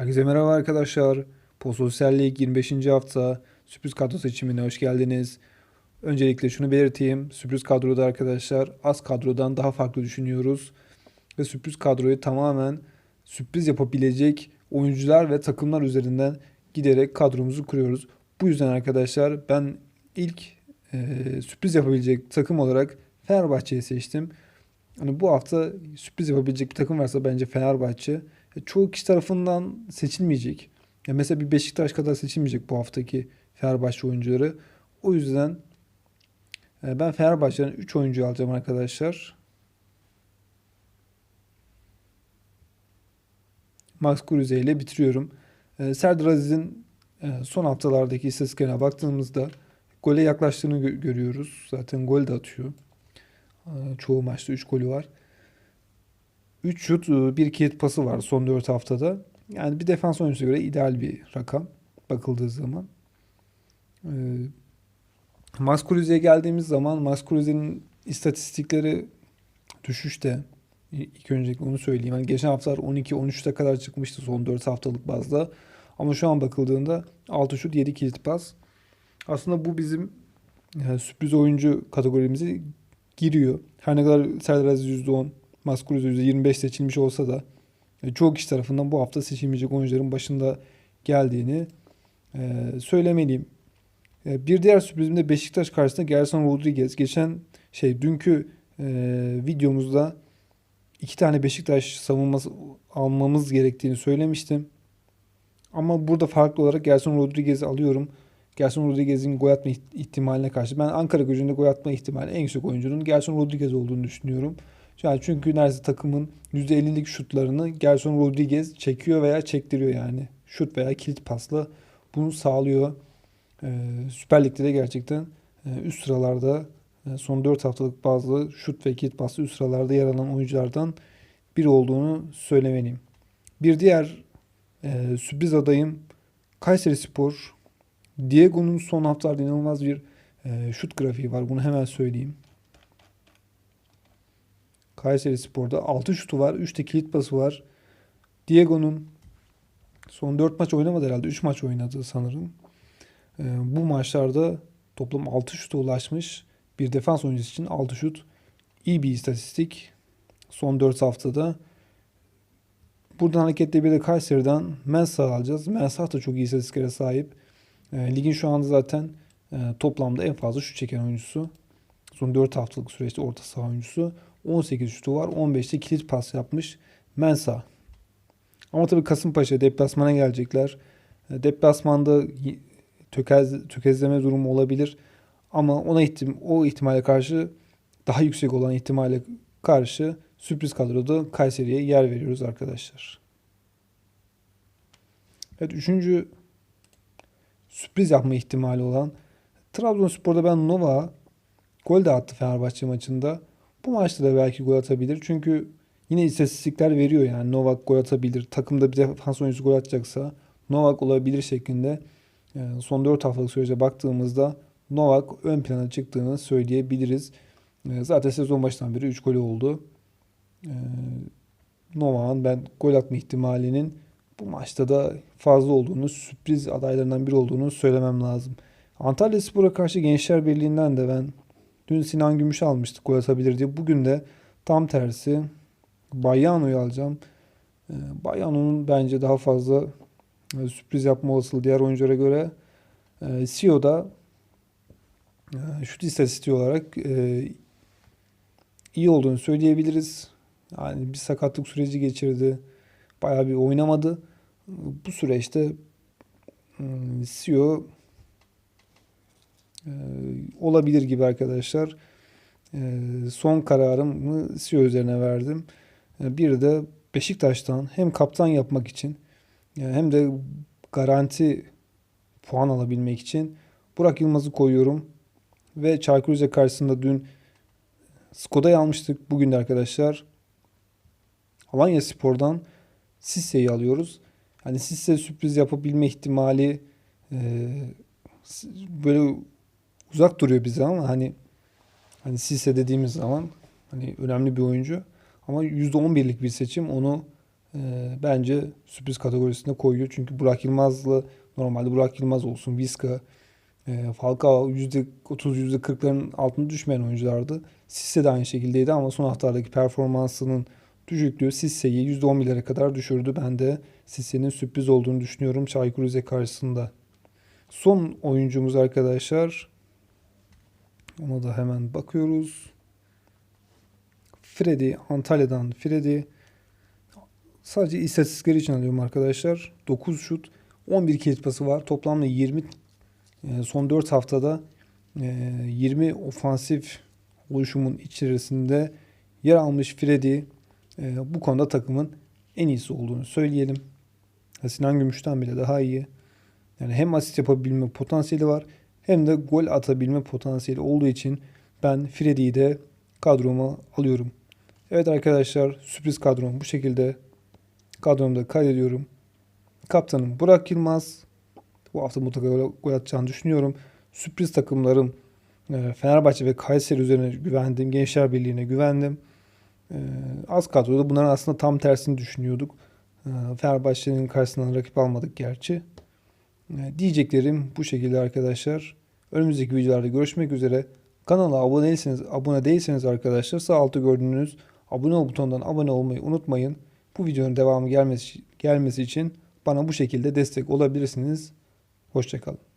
Herkese merhaba arkadaşlar. Pososyal Lig 25. hafta sürpriz kadro seçimine hoş geldiniz. Öncelikle şunu belirteyim. Sürpriz kadroda arkadaşlar az kadrodan daha farklı düşünüyoruz. Ve sürpriz kadroyu tamamen sürpriz yapabilecek oyuncular ve takımlar üzerinden giderek kadromuzu kuruyoruz. Bu yüzden arkadaşlar ben ilk e, sürpriz yapabilecek takım olarak Fenerbahçe'yi seçtim. Hani bu hafta sürpriz yapabilecek bir takım varsa bence Fenerbahçe. Çoğu kişi tarafından seçilmeyecek. Ya mesela bir Beşiktaş kadar seçilmeyecek bu haftaki Fenerbahçe oyuncuları. O yüzden e, ben Fenerbahçe'den 3 oyuncu alacağım arkadaşlar. Max Kruse ile bitiriyorum. E, Serdar Aziz'in e, son haftalardaki istatistiklerine baktığımızda gole yaklaştığını gö- görüyoruz. Zaten gol de atıyor. Çoğu maçta 3 golü var. 3 şut, 1 kilit pası var son 4 haftada. Yani bir defans oyuncusuna göre ideal bir rakam bakıldığı zaman. Max Kruse'ye geldiğimiz zaman Max Kruse'nin istatistikleri düşüşte. İlk öncelikle onu söyleyeyim. Yani geçen haftalar 12-13'te kadar çıkmıştı son 4 haftalık bazda. Ama şu an bakıldığında 6 şut 7 kilit pas. Aslında bu bizim yani sürpriz oyuncu kategorimize giriyor. Her ne kadar Serdar Aziz %10, Max Kruse %25 seçilmiş olsa da e, çoğu kişi tarafından bu hafta seçilmeyecek oyuncuların başında geldiğini e, söylemeliyim. E, bir diğer sürprizim de Beşiktaş karşısında Gerson Rodriguez. Geçen şey dünkü videomuzda iki tane Beşiktaş savunması almamız gerektiğini söylemiştim. Ama burada farklı olarak Gerson Rodriguez'i alıyorum. Gerson Rodriguez'in gol atma iht- ihtimaline karşı ben Ankara gücünde gol atma ihtimali en yüksek oyuncunun Gerson Rodriguez olduğunu düşünüyorum. Yani çünkü neredeyse takımın %50'lik şutlarını Gerson Rodriguez çekiyor veya çektiriyor yani. Şut veya kilit pasla bunu sağlıyor. Ee, Süper Lig'de de gerçekten e, üst sıralarda e, son 4 haftalık bazı şut ve kilit paslı üst sıralarda yer alan oyunculardan biri olduğunu söylemeliyim. Bir diğer e, sürpriz adayım Kayseri Spor. Diego'nun son haftalarda inanılmaz bir e, şut grafiği var. Bunu hemen söyleyeyim. Kayseri Spor'da 6 şutu var. 3 de kilit pası var. Diego'nun son 4 maç oynamadı herhalde. 3 maç oynadı sanırım. Ee, bu maçlarda toplam 6 şuta ulaşmış. Bir defans oyuncusu için 6 şut. iyi bir istatistik. Son 4 haftada. Buradan hareketle bir de Kayseri'den Mensah alacağız. Mensah da çok iyi istatistiklere sahip. Ee, ligin şu anda zaten e, toplamda en fazla şut çeken oyuncusu. Son 4 haftalık süreçte orta saha oyuncusu. 18 şutu var. 15'te kilit pas yapmış Mensa. Ama tabii Kasımpaşa deplasmana gelecekler. E, Deplasmanda tökez, tökezleme durumu olabilir. Ama ona ihtim o ihtimale karşı daha yüksek olan ihtimale karşı sürpriz kadroda Kayseri'ye yer veriyoruz arkadaşlar. Evet üçüncü sürpriz yapma ihtimali olan Trabzonspor'da ben Nova gol de attı Fenerbahçe maçında. Bu maçta da belki gol atabilir. Çünkü yine istatistikler veriyor yani Novak gol atabilir. Takımda bir defans oyuncusu gol atacaksa Novak olabilir şeklinde. Yani son 4 haftalık sürece baktığımızda Novak ön plana çıktığını söyleyebiliriz. Ee, Zaten sezon başından beri 3 golü oldu. Ee, Novak'ın ben gol atma ihtimalinin bu maçta da fazla olduğunu, sürpriz adaylarından biri olduğunu söylemem lazım. Antalya Spor'a karşı Gençler Birliği'nden de ben Dün Sinan Gümüş almıştık gol atabilir diye. Bugün de tam tersi Bayano'yu alacağım. Ee, Bayano'nun bence daha fazla e, sürpriz yapma olasılığı diğer oyunculara göre. CEO'da e, şut istatistiği olarak e, iyi olduğunu söyleyebiliriz. Yani bir sakatlık süreci geçirdi. Bayağı bir oynamadı. Bu süreçte hmm, CEO e, olabilir gibi arkadaşlar. E, son kararımı CEO üzerine verdim. E, bir de Beşiktaş'tan hem kaptan yapmak için e, hem de garanti puan alabilmek için Burak Yılmaz'ı koyuyorum. Ve Çaykur Rize karşısında dün Skoda'yı almıştık. Bugün de arkadaşlar Alanya Spor'dan Sisse'yi alıyoruz. Hani Sisse sürpriz yapabilme ihtimali e, böyle uzak duruyor bize ama hani hani Sisse dediğimiz zaman hani önemli bir oyuncu ama %11'lik bir seçim onu e, bence sürpriz kategorisine koyuyor. Çünkü Burak Yılmaz'la normalde Burak Yılmaz olsun, Vizca, e, Falcao %30 %40'ların altına düşmeyen oyunculardı. Sisse de aynı şekildeydi ama son haftalardaki performansının düşüklüğü Sisse'yi %11'lere kadar düşürdü. Ben de Sisse'nin sürpriz olduğunu düşünüyorum Çaykur Rize karşısında. Son oyuncumuz arkadaşlar. Ona da hemen bakıyoruz. Freddy Antalya'dan Freddy. Sadece istatistikleri için alıyorum arkadaşlar. 9 şut, 11 kilit pası var. Toplamda 20 e, son 4 haftada e, 20 ofansif oluşumun içerisinde yer almış Freddy e, bu konuda takımın en iyisi olduğunu söyleyelim. Sinan Gümüş'ten bile daha iyi. Yani hem asist yapabilme potansiyeli var hem de gol atabilme potansiyeli olduğu için ben Freddy'yi de kadroma alıyorum. Evet arkadaşlar sürpriz kadrom bu şekilde. Kadromda kaydediyorum. Kaptanım Burak Yılmaz. Bu hafta mutlaka gol, atacağını düşünüyorum. Sürpriz takımların e, Fenerbahçe ve Kayseri üzerine güvendim. Gençler Birliği'ne güvendim. E, Az kadroda bunların aslında tam tersini düşünüyorduk. E, Fenerbahçe'nin karşısından rakip almadık gerçi. E, Diyeceklerim bu şekilde arkadaşlar. Önümüzdeki videolarda görüşmek üzere. Kanala abone değilseniz, abone değilseniz arkadaşlar sağ altta gördüğünüz abone ol butonundan abone olmayı unutmayın. Bu videonun devamı gelmesi, gelmesi için bana bu şekilde destek olabilirsiniz. Hoşçakalın.